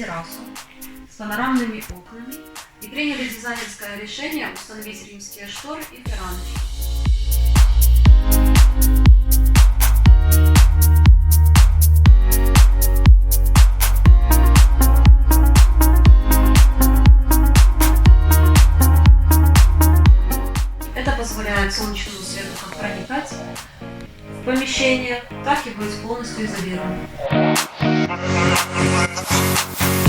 террасу с панорамными окнами и приняли дизайнерское решение установить римские шторы и фираночки. Это позволяет солнечному свету как проникать в помещение, так и быть полностью изолированным. Thank you.